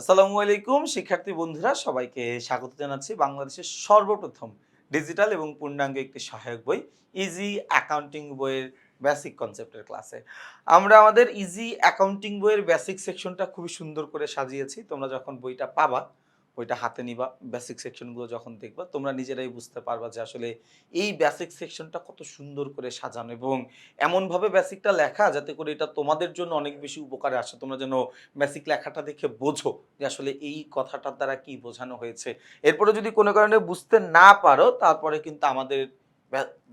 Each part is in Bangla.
আসসালামু আলাইকুম, শিক্ষার্থী বন্ধুরা, সবাইকে স্বাগত জানাচ্ছি বাংলাদেশের সর্বপ্রথম ডিজিটাল এবং পূর্ণাঙ্গ একটি সহায়ক বই ইজি অ্যাকাউন্টিং বইয়ের বেসিক কনসেপ্টের ক্লাসে। আমরা আমাদের ইজি অ্যাকাউন্টিং বইয়ের বেসিক সেকশনটা খুবই সুন্দর করে সাজিয়েছি, তোমরা যখন বইটা পাবা বইটা হাতে নিবা বেসিক সেকশনগুলো যখন দেখবা, তোমরা নিজেরাই বুঝতে পারবা যে আসলে এই বেসিক সেকশনটা কত সুন্দর করে সাজানো এবং এমনভাবে বেসিকটা লেখা যাতে করে এটা তোমাদের জন্য অনেক বেশি উপকারে আসে। তোমরা যেন বেসিক লেখাটা দেখে বোঝো যে আসলে এই কথাটার দ্বারা কি বোঝানো হয়েছে। এরপরে যদি কোনো কারণে বুঝতে না পারো, তারপরে কিন্তু আমাদের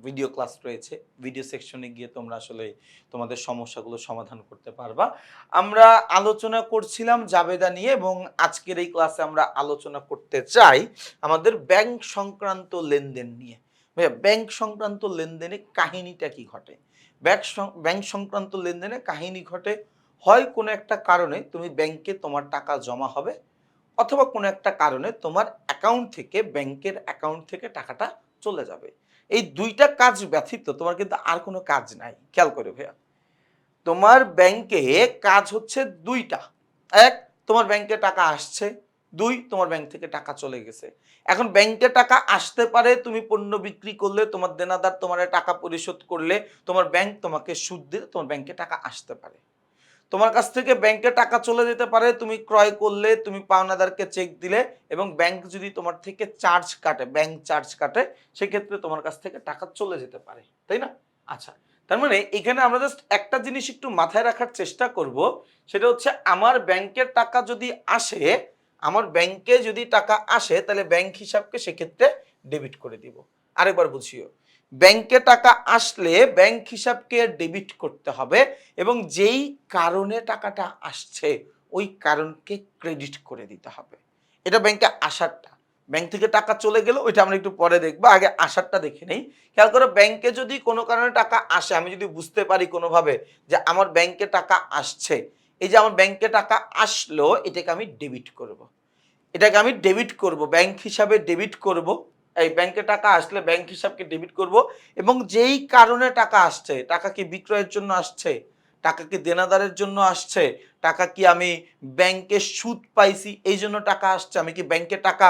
ভিডিও ক্লাস রয়েছে ভিডিও সেকশনে গিয়ে তোমরা আসলে তোমাদের সমস্যাগুলো সমাধান করতে পারবা। আমরা আলোচনা করছিলাম জাবেদা নিয়ে এবং আজকের এই ক্লাসে আমরা আলোচনা করতে চাই আমাদের ব্যাংক সংক্রান্ত লেনদেন নিয়ে। ভাইয়া ব্যাংক সংক্রান্ত লেনদেনে কাহিনীটা কি ঘটে? ব্যাংক ব্যাংক সংক্রান্ত লেনদেনে কাহিনী ঘটে হয় কোনো একটা কারণে তুমি ব্যাংকে তোমার টাকা জমা হবে অথবা কোনো একটা কারণে তোমার অ্যাকাউন্ট থেকে ব্যাংকের অ্যাকাউন্ট থেকে টাকাটা চলে যাবে। এই দুইটা কাজ ব্যতীত তোমার কিন্তু আর কোনো কাজ নাই। খেয়াল করে ভাইয়া। তোমার ব্যাংকে কাজ হচ্ছে দুইটা। এক, তোমার ব্যাংকে টাকা আসছে। দুই, তোমার ব্যাংক থেকে টাকা চলে গেছে। এখন ব্যাংকে টাকা আসতে পারে, তুমি পণ্য বিক্রি করলে, তোমার দেনাদার তোমার টাকা পরিশোধ করলে, তোমার ব্যাংক তোমাকে সুদ দিলে, তোমার ব্যাংকে টাকা আসতে পারে। তোমার কাছ থেকে ব্যাংকে টাকা চলে যেতে পারে, তুমি ক্রয় করলে, তুমি পাওনাদারকে চেক দিলে এবং ব্যাংক যদি তোমার থেকে চার্জ কাটে ব্যাংক চার্জ কাটে, সেক্ষেত্রে তোমার কাছ থেকে টাকা চলে যেতে পারে, তাই না? আচ্ছা তার মানে এখানে আমরা জাস্ট একটা জিনিস একটু মাথায় রাখার চেষ্টা করব, সেটা হচ্ছে আমার ব্যাংকের টাকা যদি আসে, আমার ব্যাংকে যদি টাকা আসে, তাহলে ব্যাংক হিসাবকে সেক্ষেত্রে ডেবিট করে দিব। আরেকবার বুঝিও। ব্যাংকে টাকা আসলে ব্যাংক হিসাবকে ডেবিট করতে হবে এবং যেই কারণে টাকাটা আসছে, ওই কারণকে ক্রেডিট করে দিতে হবে। এটা ব্যাংকে আসারটা। ব্যাংক থেকে টাকা চলে গেল, ওইটা আমরা একটু পরে দেখব। আগে আসারটা দেখে নেই। খেয়াল করো, ব্যাংকে যদি কোনো কারণে টাকা আসে, আমি যদি বুঝতে পারি কোনোভাবে যে আমার ব্যাংকে টাকা আসছে, এই যে আমার ব্যাংকে টাকা আসলো, এটাকে আমি ডেবিট করব। এটাকে আমি ডেবিট করব, ব্যাংক হিসাবে ডেবিট করব। এই ব্যাংকে টাকা আসলে ব্যাংক হিসাবকে ডেবিট করব এবং যেই কারণে টাকা আসছে, টাকা কি বিক্রয়ের জন্য আসছে, টাকা কি দেনাদারের জন্য আসছে, টাকা কি আমি ব্যাংকে সুদ পাইছি, এই জন্য টাকা আসছে, আমি কি ব্যাংকে টাকা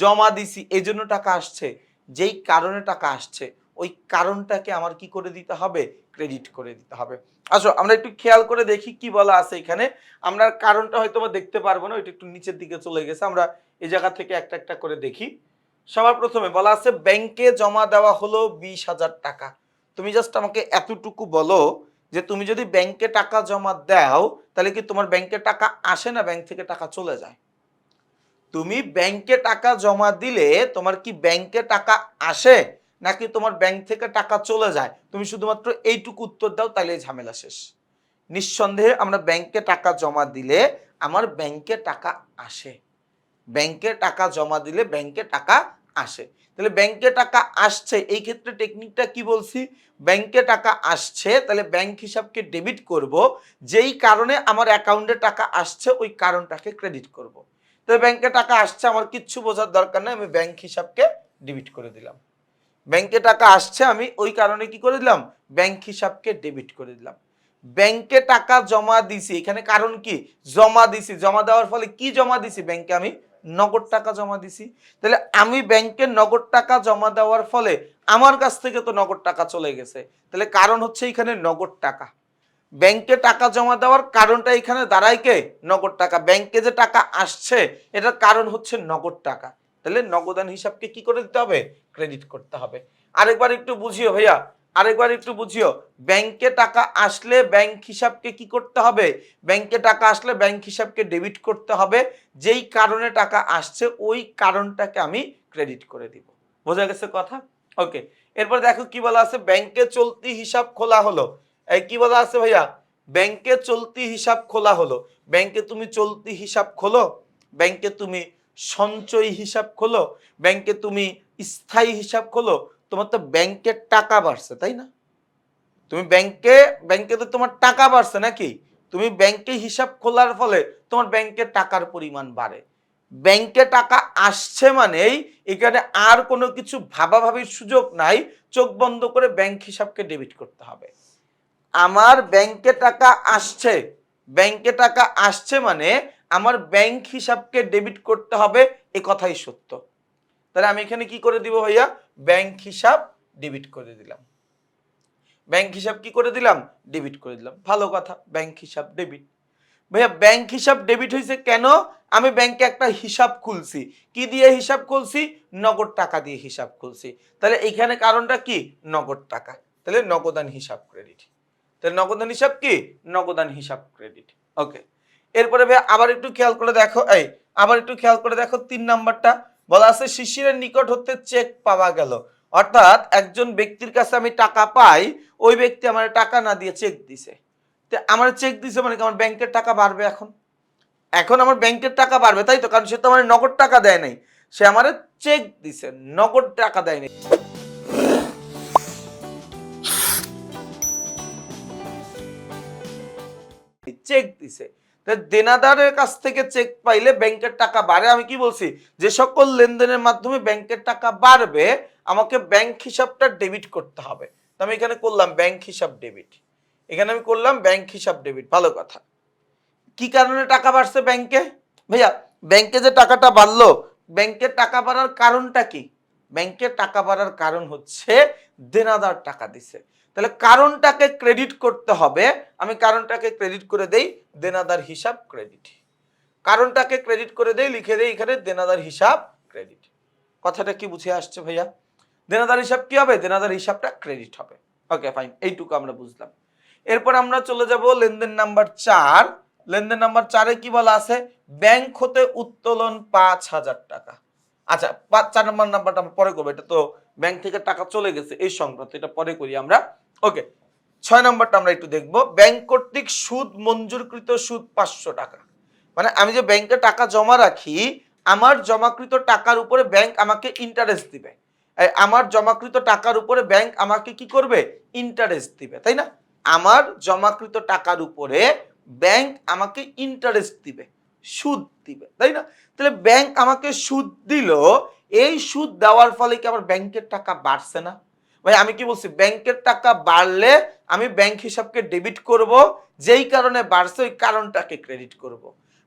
জমা দিছি, এই জন্য টাকা আসছে, যেই কারণে টাকা আসছে, ওই কারণটাকে আমার কি করে দিতে হবে? ক্রেডিট করে দিতে হবে। আসো, আমরা একটু খেয়াল করে দেখি কি বলা আছে এখানে। আমরা কারণটা হয়তো দেখতে পারব না, ওইটা একটু নিচের দিকে চলে গেছে। আমরা এই জায়গা থেকে একটা একটা করে দেখি। সবার প্রথমে বলা আছে ব্যাংকে জমা দেওয়া হলো বিশ হাজার টাকা। তুমি জাস্ট আমাকে এতটুকু বলো যে তুমি যদি ব্যাংকে টাকা জমা দাও, তাহলে কি তোমার ব্যাংকে টাকা আসে না ব্যাংক থেকে টাকা চলে যায়? তুমি ব্যাংকে টাকা জমা দিলে তোমার কি ব্যাংকে টাকা আসে, নাকি তোমার ব্যাংক থেকে টাকা চলে যায়? তুমি শুধুমাত্র এইটুকু উত্তর দাও তাহলে ঝামেলা শেষ। নিঃসন্দেহে আমরা ব্যাংকে টাকা জমা দিলে আমার ব্যাংকে টাকা আসে। ব্যাংকে টাকা জমা দিলে ব্যাংকে টাকা আসে। তাহলে ব্যাংকে টাকা আসছে, এই ক্ষেত্রে টেকনিকটা কি বলছি? ব্যাংকে টাকা আসছে, তাহলে ব্যাংক হিসাবকে ডেবিট করব, যেই কারণে আমার অ্যাকাউন্টে টাকা আসছে, ওই কারণটাকে ক্রেডিট করব। তাহলে ব্যাংকে টাকা আসছে, আমার কিচ্ছু বোঝার দরকার নেই, আমি ব্যাংক হিসাবকে ডেবিট করে দিলাম। ব্যাংকে টাকা আসছে, আমি ওই কারণে কি করে দিলাম? ব্যাংক হিসাবকে ডেবিট করে দিলাম। ব্যাংকে টাকা জমা দিছি, এখানে কারণ কি? জমা দিছি, জমা দেওয়ার ফলে কি জমা দিছি? ব্যাংকে আমি নগদ টাকা জমা দিছি। তাহলে আমি ব্যাংকে নগদ টাকা জমা দেওয়ার ফলে আমার কাছ থেকে তো নগদ টাকা চলে গেছে। তাহলে কারণ হচ্ছে এখানে নগদ টাকা। ব্যাংকে টাকা জমা দেওয়ার কারণটা এখানে দাঁড়ায় কে? নগদ টাকা। ব্যাংকে যে টাকা আসছে, এটার কারণ হচ্ছে নগদ টাকা। তাহলে নগদান হিসাবকে কি করে দিতে হবে? ক্রেডিট করতে হবে। আরেকবার একটু বুঝিও ভাইয়া। আরেকবার একটু বুঝিও ব্যাংকে টাকা আসলে ব্যাংক হিসাবকে কি করতে হবে? ব্যাংকে টাকা আসলে ব্যাংক হিসাবকে ডেবিট করতে হবে, যেই কারণে টাকা আসছে ওই কারণটাকে আমি ক্রেডিট করে দিব। বোঝা গেছে কথা? ওকে এরপর দেখো কি বলা আছে ব্যাংকে চলতি হিসাব খোলা হলো। এই কি বলা আছে ভাইয়া? ব্যাংকে চলতি হিসাব খোলা হলো। ব্যাংকে তুমি চলতি হিসাব খোলো ব্যাংকে তুমি সঞ্চয় হিসাব খোলো ব্যাংকে তুমি স্থায়ী হিসাব খোলো তোমার তো ব্যাংকের টাকা বাড়ছে, তাই না? তুমি ব্যাংকে ব্যাংকে তো তোমার টাকা বাড়ছে নাকি? তুমি ব্যাংকে হিসাব খোলার ফলে তোমার ব্যাংকের টাকার পরিমাণ বাড়ে। ব্যাংকে টাকা আসছে মানেই এখানে আর কোনো কিছু ভাবাভাবির সুযোগ নাই, চোখ বন্ধ করে ব্যাংক হিসাবকে ডেবিট করতে হবে। আমার ব্যাংকে টাকা আসছে, ব্যাংকে টাকা আসছে মানে আমার ব্যাংক হিসাবকে ডেবিট করতে হবে, এ কথাই সত্য। তাহলে আমি এখানে কি করে দিব ভাইয়া? ব্যাংক হিসাব ডেবিট করে দিলাম। ব্যাংক হিসাব কি করে দিলাম? ডেবিট করে দিলাম। ভালো কথা, ব্যাংক হিসাব ডেবিট ভাইয়া, ব্যাংক হিসাব ডেবিট হয়েছে কেন? আমি ব্যাংকে একটা হিসাব খুলছি। কি দিয়ে হিসাব খুলছি? নগদ টাকা দিয়ে হিসাব খুলছি। তাহলে এখানে কারণটা কি? নগদ টাকা। তাহলে নগদান হিসাব ক্রেডিট তাহলে নগদান হিসাব কি? নগদান হিসাব ক্রেডিট ওকে এরপরে ভাইয়া, আবার একটু খেয়াল করে দেখো। এই, আবার একটু খেয়াল করে দেখো তিন নাম্বারটা। বলা আছে, শিশিরের নিকট হতে চেক পাওয়া গেল। অর্থাৎ একজন ব্যক্তির কাছে আমি টাকা পাই, ওই ব্যক্তি আমার টাকা না দিয়ে চেক দিছে। তো আমার চেক দিছে মানে আমার ব্যাংকের টাকা বাড়বে এখন? এখন আমার ব্যাংকের টাকা বাড়বে, তাই তো? কারণ সে তো আমার নগদ টাকা দেয় নাই। সে আমার চেক দিছে, নগদ টাকা দেয় নাই। চেক দিছে। দেনাদারের কাছ থেকে চেক পাইলে ব্যাংকের টাকা বাড়ে। আমি কি বলছি? যে সকল লেনদেনের মাধ্যমে ব্যাংকের টাকা বাড়বে, আমাকে ব্যাংক হিসাবটা ডেবিট করতে হবে। তো আমি এখানে করলাম ব্যাংক হিসাব ডেবিট এখানে আমি করলাম ব্যাংক হিসাব ডেবিট ভালো কথা। কি কারণে টাকা বাড়ছে ব্যাংকে ভাইয়া ব্যাংকে যে টাকাটা বাড়লো ব্যাংকের টাকা বাড়ার কারণটা কি? ব্যাংকের টাকা বাড়ার কারণ হচ্ছে দেনাদার টাকা দিছে। তাহলে কারণটাকে ক্রেডিট করতে হবে। আমি কারণটাকে ক্রেডিট করে দেই দেনাদার হিসাব ক্রেডিট কারণটাকে ক্রেডিট করে দেই, লিখে দেই এখানে দেনাদার হিসাব ক্রেডিট কথাটা কি বুঝে আসছে ভাইয়া? দেনাদার হিসাব কি হবে? দেনাদার হিসাবটা ক্রেডিট হবে। ওকে ফাইন এইটুকু আমরা বুঝলাম। এরপর আমরা চলে যাব লেনদেন নাম্বার চার। লেনদেন নাম্বার চারে কি বলা আছে? ব্যাংক হতে উত্তোলন পাঁচ হাজার টাকা। আচ্ছা পাঁচ চার নম্বর নাম্বারটা আমরা পরে করব, এটা তো ব্যাংক থেকে টাকা চলে গেছে, এই সংক্রান্ত, এটা পরে করি আমরা। ওকে ছয় নম্বরটা আমরা একটু দেখব। ব্যাংক কর্তৃক সুদ মঞ্জুরকৃত সুদ পাঁচশো টাকা। মানে আমি যে ব্যাংকে টাকা জমা রাখি, আমার জমাকৃত টাকার উপরে ব্যাংক আমাকে ইন্টারেস্ট দিবে। আমার জমাকৃত টাকার উপরে ব্যাংক আমাকে কি করবে? ইন্টারেস্ট দিবে, তাই না? আমার জমাকৃত টাকার উপরে ব্যাংক আমাকে ইন্টারেস্ট দিবে। সুদ দিবে, তাই না? তাহলে ব্যাংক আমাকে সুদ দিল, এই সুদ দেওয়ার ফলে কি আমার ব্যাংকের টাকা বাড়ছে না? ভাই, আমি কি বলছি? ব্যাংকের টাকা বাড়লে আমি ব্যাংক হিসাবকে ডেবিট করব, যেই কারণে বাড়ছে ওই কারণটাকে ক্রেডিট করব।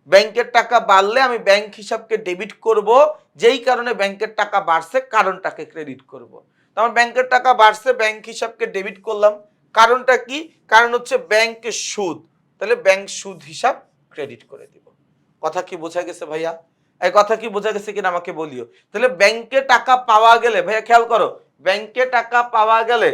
ব্যাংকের টাকা বাড়লে আমি ব্যাংক হিসাবকে ডেবিট করব, যেই কারণে ব্যাংকের টাকা বাড়ছে কারণটাকে ক্রেডিট করব। তো আমার ব্যাংকের টাকা বাড়ছে ব্যাংক হিসাবকে ডেবিট করলাম, কারণটা কি? কারণ হচ্ছে ব্যাংকের সুদ। তাহলে ব্যাংক সুদ হিসাব ক্রেডিট করে দিব। কথা কি বোঝা গেছে ভাইয়া? এই কথা কি বোঝা গেছে কিনা আমাকে বলিও। তাহলে ব্যাংকে টাকা পাওয়া গেলে, ভাইয়া খেয়াল করো, ব্যাংকে টাকা পাওয়া গেলে,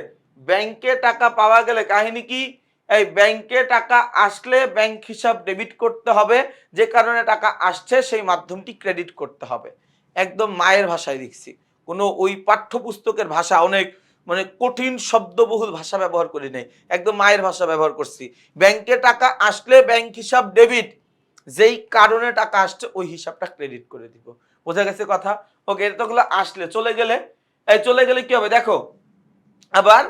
ব্যাংকে টাকা পাওয়া গেলে কাহিনী কি? এই ব্যাংকে টাকা আসলে ব্যাংক হিসাব ডেবিট করতে হবে, যে কারণে টাকা আসছে সেই মাধ্যমটি ক্রেডিট করতে হবে। একদম মায়ের ভাষায় লিখছি। কোনো ওই পাঠ্যপুস্তকের ভাষা অনেক মানে কঠিন শব্দবহুল ভাষা ব্যবহার করি নাই। একদম মায়ের ভাষা ব্যবহার করছি। ব্যাংকে টাকা আসলে ব্যাংক হিসাব ডেবিট যেই কারণে টাকা আসছে, ওই হিসাবটা ক্রেডিট করে দিব। বোঝা গেছে কথা? ওকে এটা আসলে চলে গেলে, এই চলে গেলে কি হবে? দেখো, আবার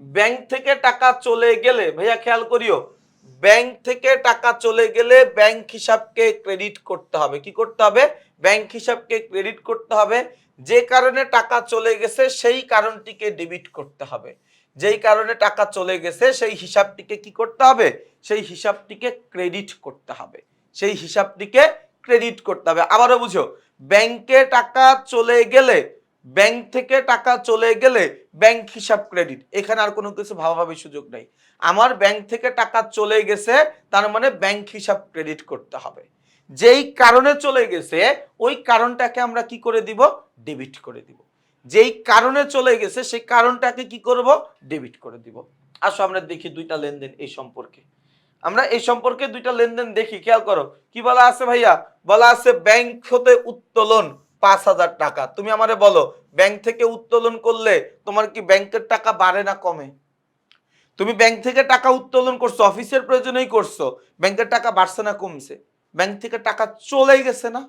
ব্যাংক থেকে টাকা চলে গেলে, ভাইয়া খেয়াল করিও ব্যাংক থেকে টাকা চলে গেলে ব্যাংক হিসাবকে ক্রেডিট করতে হবে। কি করতে হবে? ব্যাংক হিসাবকে ক্রেডিট করতে হবে। যে কারণে টাকা চলে গেছে, সেই কারণটিকে ডেবিট করতে হবে। যেই কারণে টাকা চলে গেছে, সেই হিসাবটিকে কি করতে হবে? সেই হিসাবটিকে ক্রেডিট করতে হবে। সেই হিসাবটিকে ক্রেডিট করতে হবে। আবারও বুঝো ব্যাংকে টাকা চলে গেলে ব্যাংক থেকে টাকা চলে গেলে ব্যাংক হিসাব ক্রেডিট এখানে আর কোনো কিছু ভাবাভাবির সুযোগ নেই। আমার ব্যাংক থেকে টাকা চলে গেছে, তার মানে ব্যাংক হিসাব ক্রেডিট করতে হবে। যেই কারণে চলে গেছে, ওই কারণটাকে আমরা কি করে দিব? ডেবিট করে দিব। যেই কারণে চলে গেছে, সেই কারণটাকে কি করব? ডেবিট করে দিব। আসো আমরা দেখি দুইটা লেনদেন এই সম্পর্কে। আমরা এই সম্পর্কে দুইটা লেনদেন দেখি, খেয়াল করো। কি বলা আছে ভাইয়া? বলা আছে ব্যাংক হতে উত্তোলন পাঁচ হাজার টাকা। তুমি আমারে বলো ব্যাংক থেকে উত্তোলন করলে তোমার কি ব্যাংকের টাকা বাড়ে না কমে? তুমি ব্যাংক থেকে টাকা উত্তোলন করছ, অফিসের প্রয়োজনেই করছ, ব্যাংকের টাকা বাড়ছে না কমছে? ব্যাংক থেকে টাকা চলে গেছে না?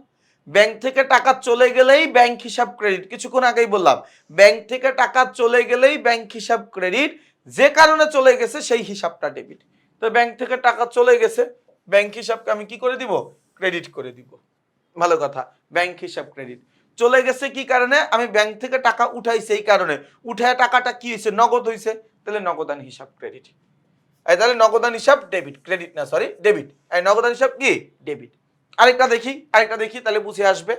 ব্যাংক থেকে টাকা চলে গেলেই ব্যাংক হিসাব ক্রেডিট কিছুক্ষণ আগেই বললাম ব্যাংক থেকে টাকা চলে গেলেই ব্যাংক হিসাব ক্রেডিট যে কারণে চলে গেছে সেই হিসাবটা ডেবিট তো ব্যাংক থেকে টাকা চলে গেছে ব্যাংক হিসাবকে আমি কি করে দিব? ক্রেডিট করে দিব। ভালো কথা ব্যাংক হিসাব ক্রেডিট চলে গেছে কি কারণে? আমি ব্যাংক থেকে টাকা উঠাইছি এই কারণে। উঠায় টাকাটা কি হয়েছে? নগদ হয়েছে। তাহলে নগদান হিসাব ক্রেডিট এই তাহলে নগদান হিসাব ডেবিট ক্রেডিট না সরি ডেবিট এই নগদান হিসাব কি? ডেবিট আরেকটা দেখি আরেকটা দেখি, তাহলে বুঝে আসবে।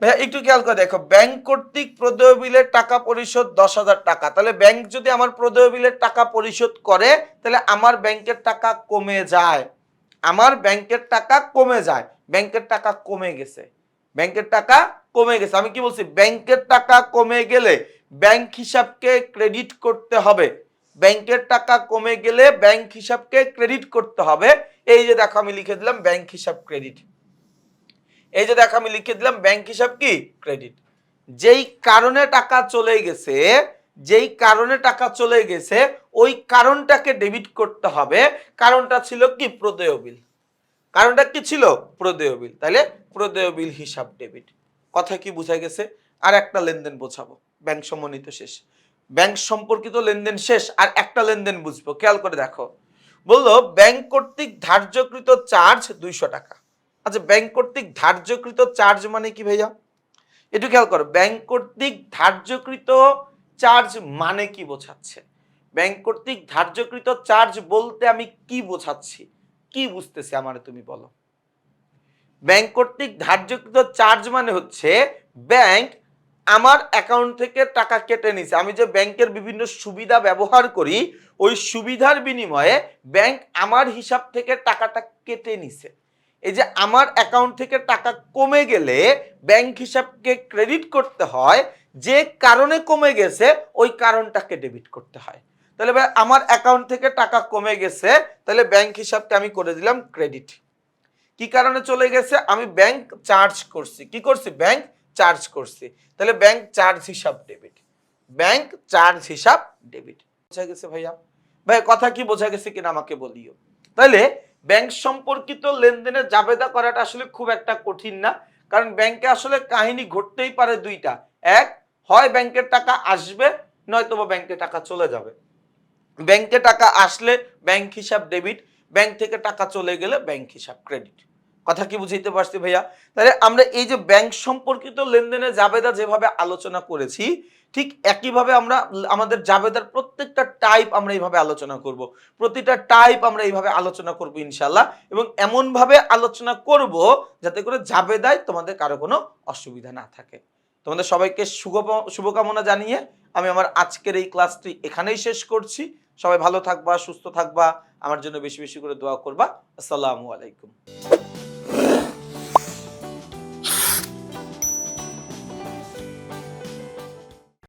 ভাইয়া, একটু খেয়াল করে দেখো, ব্যাংক কর্তৃক প্রদেয় বিলের টাকা পরিশোধ দশ হাজার টাকা। তাহলে ব্যাংক যদি আমার প্রদেয় বিলের টাকা পরিশোধ করে, তাহলে আমার ব্যাংকের টাকা কমে যায়। আমার ব্যাংকের টাকা কমে যায়। ব্যাংকের টাকা কমে গেছে। ব্যাংকের টাকা কমে গেছে। আমি কি বলছি? ব্যাংকের টাকা কমে গেলে ব্যাংক হিসাবকে ক্রেডিট করতে হবে। ব্যাংকের টাকা কমে গেলে ব্যাংক হিসাবকে ক্রেডিট করতে হবে। এই যে দেখো, আমি লিখে দিলাম ব্যাংক হিসাব ক্রেডিট। এই যে দেখো আমি লিখে দিলাম ব্যাংক হিসাব কি? ক্রেডিট যেই কারণে টাকা চলে গেছে, যেই কারণে টাকা চলে গেছে, ওই কারণটাকে ডেবিট করতে হবে। কারণটা ছিল কি? প্রদেয় বিল। কারণটা কি ছিল? প্রদেয় বিল। তাহলে প্রদেয় বিল হিসাব ডেবিট কথা কি বোঝা গেছে? আর একটা লেনদেন বোঝাবো। ব্যাংক সম্বন্ধিত শেষ। ব্যাংক সম্পর্কিত লেনদেন শেষ, আর একটা লেনদেন বুঝব। খেয়াল করে দেখো। বলল, ব্যাংক কর্তৃক ধার্যকৃত চার্জ দুইশো টাকা। আচ্ছা ব্যাংক কর্তৃক ধার্যকৃত চার্জ মানে কি ভাইয়া? একটু খেয়াল করো ব্যাংক কর্তৃক ধার্যকৃত চার্জ মানে কি বোঝাচ্ছে? ব্যাংক কর্তৃক ধার্যকৃত চার্জ বলতে আমি কি বোঝাচ্ছি? কি বুঝতেছি আমার তুমি বলো? ব্যাংক কর্তৃক ধার্যকৃত চার্জ মানে হচ্ছে ব্যাংক আমার অ্যাকাউন্ট থেকে টাকা কেটে নিছে। আমি যে ব্যাংকের বিভিন্ন সুবিধা ব্যবহার করি, ওই সুবিধার বিনিময়ে ব্যাংক আমার হিসাব থেকে টাকাটা কেটে নিছে। এই যে আমার অ্যাকাউন্ট থেকে টাকা কমে গেলে ব্যাংক হিসাবকে ক্রেডিট করতে হয়, যে কারণে কমে গেছে, ওই কারণটাকে ডেবিট করতে হয়। তাহলে ভাই, আমার অ্যাকাউন্ট থেকে টাকা কমে গেছে, তাহলে ব্যাংক হিসাবকে আমি করে দিলাম ক্রেডিট কি কারণে চলে গেছে? আমি ব্যাংক চার্জ করছি। কি করছি? ব্যাংক চার্জ করছি। তাহলে ব্যাংক চার্জ হিসাব ডেবিট ব্যাংক চার্জ হিসাব ডেবিট বোঝা গেছে ভাইয়া? ভাই, কথা কি বোঝা গেছে কিনা আমাকে বলিও। তাহলে ব্যাংক সম্পর্কিত লেনদেনে জাবেদা করাটা আসলে খুব একটা কঠিন না। কারণ ব্যাংকে আসলে কাহিনী ঘটতেই পারে দুইটা। এক, হয় ব্যাংকের টাকা আসবে নয়তো বা ব্যাংকে টাকা চলে যাবে। ব্যাংকে টাকা আসলে ব্যাংক হিসাব ডেবিট ব্যাংক থেকে টাকা চলে গেলে ব্যাংক হিসাব ক্রেডিট কথা কি বুঝাইতে পারছি ভাইয়া? তাহলে আমরা এই যে ব্যাংক সম্পর্কিত লেনদেনে জাবেদা যেভাবে আলোচনা করেছি ঠিক একইভাবে আমরা আমাদের জাবেদার প্রত্যেকটা টাইপ আমরা এইভাবে আলোচনা করব। প্রতিটা টাইপ আমরা এইভাবে আলোচনা করব ইনশাল্লাহ এবং এমনভাবে আলোচনা করব যাতে করে জাবেদায় তোমাদের কারও কোনো অসুবিধা না থাকে। তোমাদের সবাইকে শুভ শুভকামনা জানিয়ে আমি আমার আজকের এই ক্লাসটি এখানেই শেষ করছি। সবাই ভালো থাকবা, সুস্থ থাকবা। আমার জন্য বেশি বেশি করে দোয়া করবা। আসসালামু আলাইকুম।